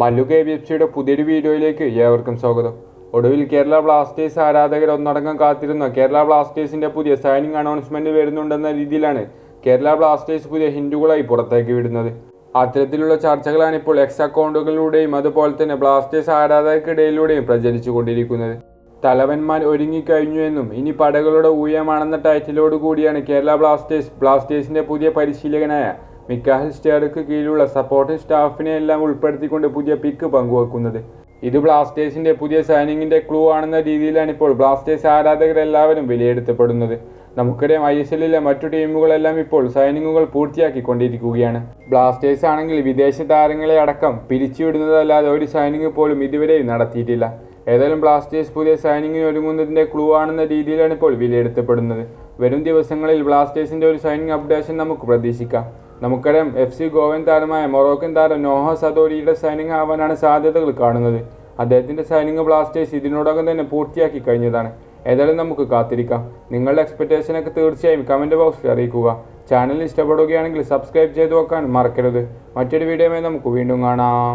Mallu K B F സിയുടെ പുതിയൊരു വീഡിയോയിലേക്ക് ഏവർക്കും സ്വാഗതം. ഒടുവിൽ കേരള ബ്ലാസ്റ്റേഴ്സ് ആരാധകർ ഒന്നടങ്കം കാത്തിരുന്ന. കേരള ബ്ലാസ്റ്റേഴ്സിന്റെ പുതിയ സൈനിങ് അനൗൺസ്മെന്റ് വരുന്നുണ്ടെന്ന രീതിയിലാണ് കേരള ബ്ലാസ്റ്റേഴ്സ് പുതിയ ഹിന്ദുക്കളായി പുറത്തേക്ക് വിടുന്നത്. അത്തരത്തിലുള്ള ചർച്ചകളാണ് ഇപ്പോൾ എക്സ് അക്കൗണ്ടുകളിലൂടെയും അതുപോലെ തന്നെ ബ്ലാസ്റ്റേഴ്സ് ആരാധകർക്കിടയിലൂടെയും പ്രചരിച്ചുകൊണ്ടിരിക്കുന്നത്. തലവന്മാർ ഒരുങ്ങിക്കഴിഞ്ഞു എന്നും ഇനി പടകളുടെ ഊയമാണെന്ന ടൈറ്റിലോട് കൂടിയാണ് കേരള ബ്ലാസ്റ്റേഴ്സ് ബ്ലാസ്റ്റേഴ്സിന്റെ പുതിയ പരിശീലകനായ മിക്കാഹൽ സ്റ്റേർക്ക് കീഴിലുള്ള സപ്പോർട്ടിംഗ് സ്റ്റാഫിനെ എല്ലാം ഉൾപ്പെടുത്തിക്കൊണ്ട് പുതിയ പിക്ക് പങ്കുവെക്കുന്നത്. ഇത് ബ്ലാസ്റ്റേഴ്സിന്റെ പുതിയ സൈനിങ്ങിന്റെ ക്ലൂ ആണെന്ന രീതിയിലാണ് ഇപ്പോൾ ബ്ലാസ്റ്റേഴ്സ് ആരാധകരെല്ലാവരും വിലയിരുത്തപ്പെടുന്നത്. നമുക്കറിയാം ഐ എസ് എല്ലിലെ മറ്റു ടീമുകളെല്ലാം ഇപ്പോൾ സൈനിങ്ങുകൾ പൂർത്തിയാക്കിക്കൊണ്ടിരിക്കുകയാണ്. ബ്ലാസ്റ്റേഴ്സ് ആണെങ്കിൽ വിദേശ താരങ്ങളെ അടക്കം പിരിച്ചുവിടുന്നതല്ലാതെ ഒരു സൈനിങ് പോലും ഇതുവരെ നടത്തിയിട്ടില്ല. ഏതായാലും ബ്ലാസ്റ്റേഴ്സ് പുതിയ സൈനിങ്ങിന് ഒരുങ്ങുന്നതിന്റെ ക്ലൂ ആണെന്ന രീതിയിലാണ് ഇപ്പോൾ വിലയിരുത്തപ്പെടുന്നത്. വരും ദിവസങ്ങളിൽ ബ്ലാസ്റ്റേഴ്സിന്റെ ഒരു സൈനിങ് അപ്ഡേഷൻ നമുക്ക് പ്രതീക്ഷിക്കാം. നമുക്കറിയാം എഫ് സി ഗോവൻ താരമായ മൊറോക്കൻ താരം നോഹ സദോരിയുടെ സൈനിങ് ആവാനാണ് സാധ്യതകൾ കാണുന്നത്. അദ്ദേഹത്തിന്റെ സൈനിങ് ബ്ലാസ്റ്റേഴ്സ് ഇതിനോടകം തന്നെ പൂർത്തിയാക്കി കഴിഞ്ഞതാണ്. ഏതായാലും നമുക്ക് കാത്തിരിക്കാം. നിങ്ങളുടെ എക്സ്പെക്ടേഷനൊക്കെ തീർച്ചയായും കമന്റ് ബോക്സിൽ അറിയിക്കുക. ചാനൽ ഇഷ്ടപ്പെടുകയാണെങ്കിൽ സബ്സ്ക്രൈബ് ചെയ്ത് വെക്കാൻ മറക്കരുത്. മറ്റൊരു വീഡിയോയുമായി നമുക്ക് വീണ്ടും കാണാം.